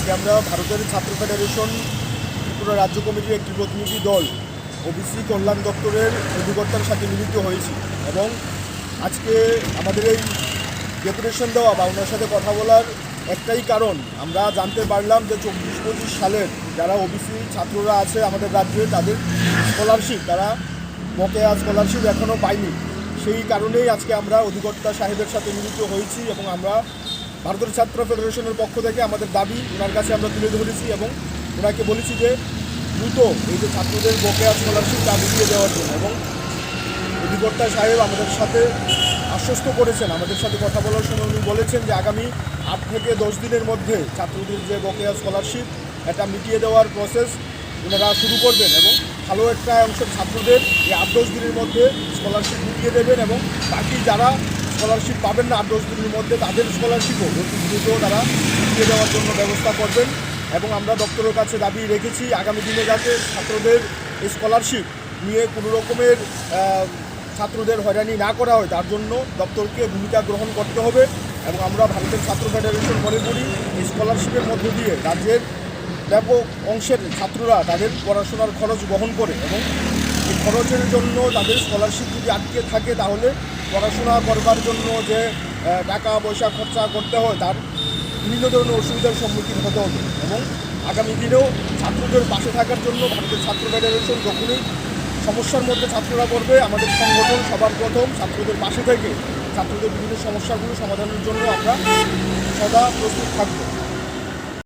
আজকে আমরা ভারতের ছাত্র ফেডারেশন ত্রিপুরা রাজ্য কমিটির একটি প্রতিনিধি দল ওবিসি কল্যাণ দপ্তরের অধিকর্তার সাথে মিলিত হয়েছি এবং আজকে আমাদের এই ডেপুটেশন দেওয়া বা ওনার সাথে কথা বলার একটাই কারণ, আমরা জানতে পারলাম যে চব্বিশ পঁচিশ সালের যারা ওবিসি ছাত্ররা আছে আমাদের রাজ্যে, তাদের স্কলারশিপ তারা বকেয়া স্কলারশিপ এখনও পায়নি। সেই কারণেই আজকে আমরা অধিকর্তা সাহেবের সাথে মিলিত হয়েছি এবং আমরা ভারতের ছাত্র ফেডারেশনের পক্ষ থেকে আমাদের দাবি, ওনার কাছে আমরা তুলে ধরেছি এবং ওনাকে বলেছি যে দ্রুত এই যে ছাত্রদের বকেয়া স্কলারশিপ তা মিলিয়ে দেওয়ার জন্য এবং অধিকর্তা সাহেব আমাদের সাথে আশ্বস্ত করেছেন। আমাদের সাথে কথা বলার সময় উনি বলেছেন যে আগামী আট থেকে দশ দিনের মধ্যে ছাত্রদের যে বকেয়া স্কলারশিপ এটা মিটিয়ে দেওয়ার প্রসেস ওনারা শুরু করবেন এবং ভালো একটা অংশের ছাত্রদের এই আট দশ দিনের মধ্যে স্কলারশিপ মিটিয়ে দেবেন এবং বাকি যারা স্কলারশিপ পাবেন না, আট দশ দিনের মধ্যে তাদের স্কলারশিপও অতি দ্রুত তারা মিটিয়ে দেওয়ার জন্য ব্যবস্থা করবেন। এবং আমরা দপ্তরের কাছে দাবি রেখেছি, আগামী দিনে যাতে ছাত্রদের স্কলারশিপ নিয়ে কোনো রকমের ছাত্রদের হয়রানি না করা হয়, তার জন্য দপ্তরকে ভূমিকা গ্রহণ করতে হবে। এবং আমরা ভারতের ছাত্র ফেডারেশন মনে করি স্কলারশিপের মধ্য দিয়ে রাজ্যের ব্যাপক অংশের ছাত্ররা তাদের পড়াশোনার খরচ বহন করে এবং খরচের জন্য তাদের স্কলারশিপ যদি আটকে থাকে তাহলে পড়াশোনা করবার জন্য যে টাকা পয়সা খরচা করতে হয়, তার বিভিন্ন ধরনের অসুবিধার সম্মুখীন হতে হবে। এবং আগামী দিনেও ছাত্রদের পাশে থাকার জন্য ভারতের ছাত্র ফেডারেশন যখনই সমস্যার মধ্যে ছাত্ররা পড়বে, আমাদের সংগঠন সবার প্রথম ছাত্রদের পাশে থেকে ছাত্রদের বিভিন্ন সমস্যাগুলো সমাধানের জন্য আমরা সদা প্রস্তুত থাকব।